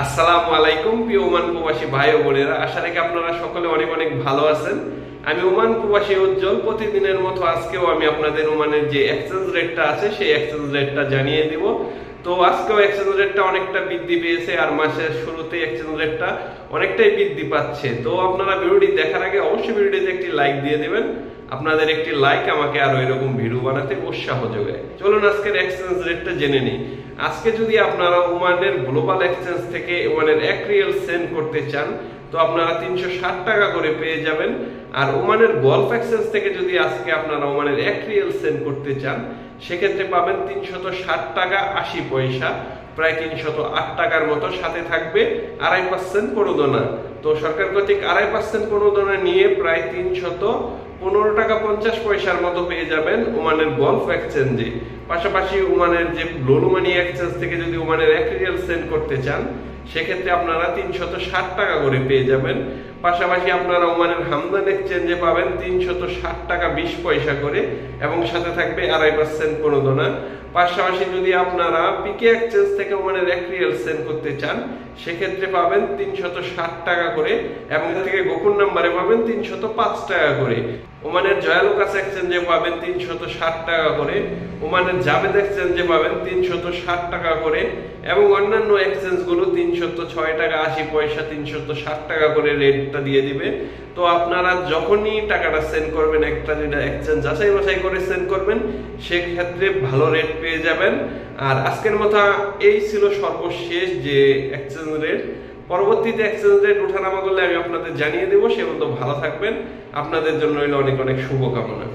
আসসালামু আলাইকুম, প্রিয় ওমান প্রবাসী ভাই ও বোনেরা। আশা রেখে আপনারা সকলে অনেক অনেক ভালো আছেন। আমি ওমান প্রবাসী উজ্জ্বল। প্রতিদিনের মতো আজকেও আমি আপনাদের ওমানের যে এক্সচেঞ্জ রেটটা আছে, সেই এক্সচেঞ্জ রেটটা জানিয়ে দিব। তো আজকেও এক্সচেঞ্জ রেটটা অনেকটা বৃদ্ধি পেয়েছে আর মাসের শুরুতে এক্সচেঞ্জ রেটটা অনেকটাই বৃদ্ধি পাচ্ছে। তো আপনারা ভিডিওটি দেখার আগে অবশ্যই ভিডিওটিতে একটি লাইক দিয়ে দেবেন। আপনাদের একটি লাইক আমাকে আরও এরকম ভিডিও বানাতে উৎসাহ যোগায়। চলুন আজকের এক্সচেঞ্জ রেটটা জেনে নিই। আজকে যদি আপনারা ওমানের গ্লোবাল এক্সচেঞ্জ থেকে ওমানের এক রিয়েল সেন্ড করতে চান, তো আপনারা তিনশো ষাট টাকা করে পেয়ে যাবেন। আর ওমানের গলফ এক্সচেঞ্জ থেকে যদি আজকে আপনারা ওমানের এক রিয়েল সেন্ড করতে চান, সেক্ষেত্রে পাবেন তিনশত ষাট টাকা আশি পয়সা। প্রায় তিনশত আট টাকার মতো সাথে থাকবে, আড়াই পার্সেন্ট প্রণোদনা। তো সরকার কর্তৃক আড়াই পার্সেন্ট প্রণোদনা নিয়ে প্রায় তিনশত পনেরো টাকা পঞ্চাশ পয়সার মতো পেয়ে যাবেন ওমানের গলফ এক্সচেঞ্জে পাশাপাশি ওমানের যে ব্লোলু মানি এক্সচেঞ্জ থেকে যদি ওমানের এক রিয়াল সেন্ড করতে চান, সেক্ষেত্রে আপনারা তিনশত ষাট টাকা করে পেয়ে যাবেন। পাশাপাশি আপনারা ওমানের হামদান এক্সচেঞ্জে পাবেন তিনশত ষাট টাকা বিশ পয়সা করে এবং সাথে থাকবে আড়াই পার্সেন্ট প্রণোদনা। পাশাপাশি যদি আপনারা পিকে এক্সচেঞ্জ থেকে ওমানের এক সেন্ড করতে চান, সেক্ষেত্রে পাবেন তিনশত ষাট টাকা করে এবং থেকে গোকুল নাম্বারে পাবেন তিনশত পাঁচ টাকা করে। ওমানের জয়ালুকাস এক্সচেঞ্জে পাবেন তিনশত ষাট টাকা করে, ওমানের জাভেদ এক্সচেঞ্জে পাবেন তিনশত ষাট টাকা করে এবং অন্যান্য এক্সচেঞ্জগুলো তিনশত ছয় টাকা, আশি পয়সা তিনশত ষাট টাকা করে রেটটা দিয়ে দিবে। তো আপনারা যখনই টাকাটা সেন্ড করবেন, একটা যেটা এক্সচেঞ্জ যাচাই বাছাই করে সেন্ড করবেন, সেক্ষেত্রে ভালো রেট পেয়ে যাবেন। আর আজকের মতো এই ছিল সর্বশেষ যে এক্সচেঞ্জ রেট পরবর্তীতে এক্সচেঞ্জ রেট ওঠানামা করলে আমি আপনাদের জানিয়ে দেবো। সে মতো ভালো থাকবেন। আপনাদের জন্য রইল অনেক অনেক শুভকামনা।